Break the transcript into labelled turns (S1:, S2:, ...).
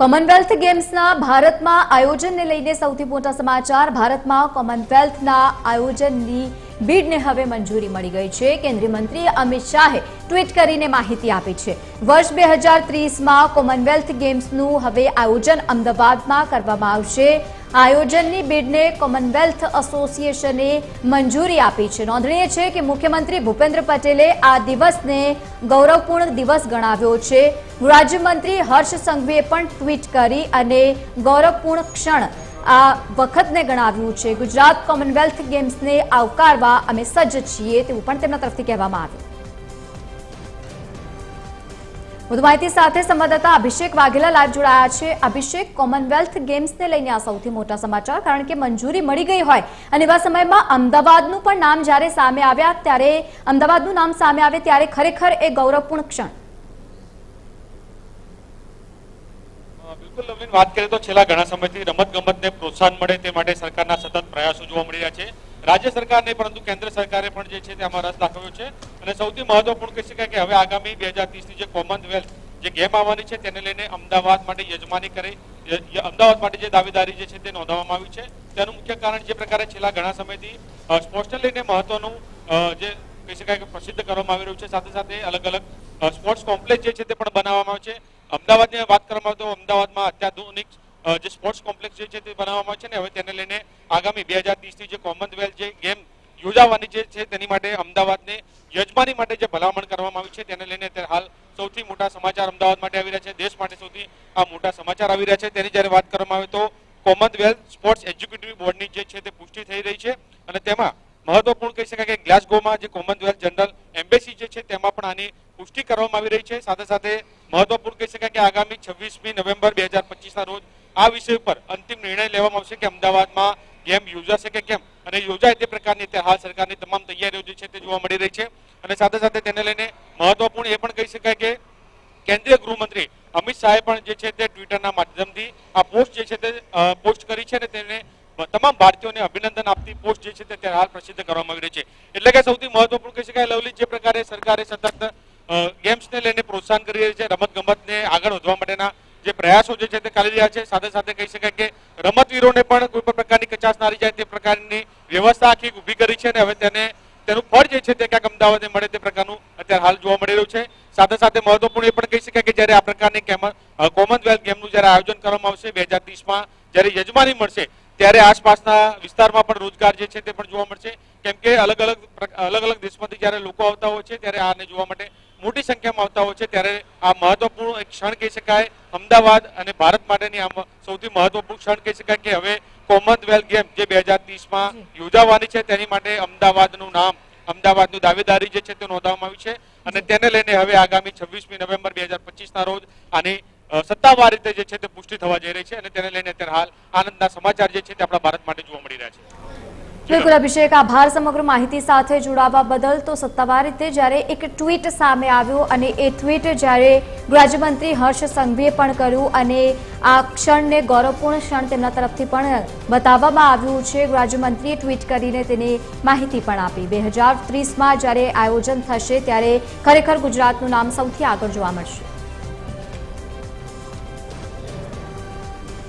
S1: Commonwealth ગેમ્સના ભારતમાં આયોજનને લઈને સૌથી મોટા સમાચાર. ભારતમાં કોમનવેલ્થના આયોજનની બીડને હવે મંજૂરી મળી ગઈ છે. કેન્દ્રીય મંત્રી અમિત શાહે ટ્વીટ કરીને માહિતી આપી છે. વર્ષ બે હજાર ત્રીસમાં કોમનવેલ્થ ગેમ્સનું હવે આયોજન અમદાવાદમાં કરવામાં આવશે. આયોજનની બિડને કોમનવેલ્થ એસોસિએશને મંજૂરી આપી છે. નોંધનીય છે કે મુખ્યમંત્રી ભૂપેન્દ્ર પટેલે આ દિવસને ગૌરવપૂર્ણ દિવસ ગણાવ્યો છે. રાજ્યમંત્રી હર્ષ સંઘવીએ પણ ટ્વીટ કરી અને ગૌરવપૂર્ણ ક્ષણ આ વખતને ગણાવ્યું છે. ગુજરાત કોમનવેલ્થ ગેમ્સને આવકારવા અમે સજ્જ છીએ તેવું પણ તેમના તરફથી કહેવામાં આવ્યું. વધુ માહિતી સાથે સંવાદદાતા અભિષેક વાઘેલા લાઈવ જોડાયા છે. અભિષેક કોમનવેલ્થ ગેમ્સને લઈને આ સૌથી મોટા સમાચાર, કારણ કે મંજૂરી મળી ગઈ હોય. અને એવા સમયમાં અમદાવાદનું પણ નામ જ્યારે સામે આવ્યા, ત્યારે અમદાવાદનું નામ સામે આવે ત્યારે ખરેખર એ ગૌરવપૂર્ણ ક્ષણ.
S2: વાત કરીએ તો છેલ્લા ઘણા સમયથી રમત ગમતને પ્રોત્સાહન મળે તે માટે સરકારના સતત પ્રયાસો જોવા મળી રહ્યા છે. રાજ્ય સરકાર નહીં પરંતુ કેન્દ્ર સરકારે પણ જે છે તેમાં રસ દાખવ્યો છે. અને સૌથી મહત્વપૂર્ણ કહી શકાય કે હવે આગામી બે હજાર ત્રીસની જે કોમનવેલ્થ જે ગેમ આવવાની છે તેને લઈને અમદાવાદ માટે યજમાની કરી અમદાવાદ માટે જે દાવેદારી જે છે તે નોંધવામાં આવી છે. તેનું મુખ્ય કારણ જે પ્રકારે છેલ્લા ઘણા સમયથી સ્પોર્ટ્સને લઈને મહત્વનું જે કહી શકાય કે પ્રસિદ્ધ કરવામાં આવી રહ્યું છે. સાથે સાથે અલગ અલગ સ્પોર્ટ્સ કોમ્પ્લેક્સ જે છે તે પણ બનાવવામાં આવે છે. અમદાવાદની વાત કરવામાં આવે તો અમદાવાદમાં અત્યાધુનિક જે સ્પોર્ટ્સ કોમ્પ્લેક્સ જે છે તે બનાવવામાં છે ને, હવે તેને લઈને આગામી બે હજાર ત્રીસની જે કોમનવેલ્થ જે ગેમ યોજાવાની જે છે તેની માટે અમદાવાદને યજમાની માટે જે ભલામણ કરવામાં આવી છે, તેને લઈને અત્યારે હાલ સૌથી મોટા સમાચાર અમદાવાદ માટે આવી રહ્યા છે. દેશ માટે સૌથી આ મોટા સમાચાર આવી રહ્યા છે. તેની જ્યારે વાત કરવામાં આવે તો કોમનવેલ્થ સ્પોર્ટ્સ એક્ઝિક્યુટિવ બોર્ડની જે છે તે પુષ્ટિ થઈ રહી છે અને તેમાં મહત્વપૂર્ણ કહી શકાય કે ગ્લાસગોમાં જે કોમનવેલ્થ જનરલ એમ્બેસી જે છે તેમાં પણ આની પુષ્ટિ કરવામાં આવી રહી છે. સાથે સાથે મહત્વપૂર્ણ કહી શકાય કે આગામી છવ્વીસમી નવેમ્બર બે હજાર પચીસના રોજ આ વિષય ઉપર અંતિમ નિર્ણય લેવામાં આવશે કે અમદાવાદમાં ગેમ યોજાશે કે કેમ? અને યોજાય તે પ્રકારની અત્યારે હાલ સરકારની તમામ તૈયારીઓ જે છે તે જોવા મળી રહી છે. અને સાથે સાથે તેને લઈને મહત્વપૂર્ણ એ પણ કહી શકાય કે કેન્દ્રીય ગૃહમંત્રી અમિત શાહે પણ જે છે તે ટ્વિટરના માધ્યમથી આ પોસ્ટ જે છે તે પોસ્ટ કરી છે અને તેને તમામ ભારતીયોને અભિનંદન આપતી પોસ્ટ જે છે તે હાલ પ્રસિદ્ધ કરવામાં આવી રહી છે. એટલે કે સૌથી મહત્વપૂર્ણ કહી શકાય, લવલી, જે પ્રકારે સરકારે સતત ગેમ્સને લઈને પ્રોત્સાહન કરી રહી છે રમત ગમતને આગળ વધવા માટેના જે પ્રયાસો જે છે તે ચાલી રહ્યા છે, સાથે સાથે કહી શકાય કે રમતવીરોને પણ કોઈ પણ પ્રકારની કચાશ ના જાય તે પ્રકારની વ્યવસ્થા આખી ઊભી કરી છે અને હવે તેને, તેનું ફળ જે છે તે ક્યાંક અમદાવાદને મળે તે પ્રકારનું અત્યારે હાલ જોવા મળી રહ્યું છે. સાથે સાથે મહત્વપૂર્ણ એ પણ કહી શકાય કે જ્યારે આ પ્રકારની કેમ- કોમનવેલ્થ ગેમનું જ્યારે આયોજન કરવામાં આવશે બે હજાર ત્રીસમાં, જ્યારે યજમાની મળશે, ત્યારે આસપાસના વિસ્તારમાં પણ રોજગાર જે છે તે પણ જોવા મળશે. કેમ કે અલગ અલગ અલગ અલગ દેશમાંથી જ્યારે લોકો આવતા હોય છે, ત્યારે આને જોવા માટે મોટી સંખ્યામાં આવતા હોય છે ત્યારે આ મહત્વપૂર્ણ એક ક્ષણ કહી શકાય. અમદાવાદ અને ભારત માટેની આ સૌથી મહત્વપૂર્ણ ક્ષણ કહી શકાય કે હવે કોમનવેલ્થ ગેમ જે બે હજાર ત્રીસમાં યોજાવાની છે તેની માટે અમદાવાદનું નામ અમદાવાદનું દાવેદારી જે છે તે નોંધવામાં આવી છે. અને તેને લઈને હવે આગામી છવ્વીસમી નવેમ્બર બે હજાર પચીસના રોજ આની સત્તાવાર રીતે જે છે તે પુષ્ટિ થવા જઈ રહી છે અને તેને લઈને અત્યારે હાલ આનંદના સમાચાર જે છે તે આપણા ભારત માટે જોવા મળી રહ્યા છે.
S1: બિલકુલ અભિષેક, આભાર સમગ્ર માહિતી સાથે જોડાવા બદલ. તો સત્તાવાર રીતે જ્યારે એક ટ્વીટ સામે આવ્યું અને એ ટ્વીટ જ્યારે ગૃહરાજ્યમંત્રી હર્ષ સંઘવીએ પણ કર્યું અને આ ક્ષણને ગૌરવપૂર્ણ ક્ષણ તેમના તરફથી પણ બતાવવામાં આવ્યું છે, ગૃહરાજ્યમંત્રીએ ટ્વીટ કરીને તેની માહિતી પણ આપી. બે હજાર ત્રીસમાં જ્યારે આયોજન થશે ત્યારે ખરેખર ગુજરાતનું નામ સૌથી આગળ જોવા મળશે.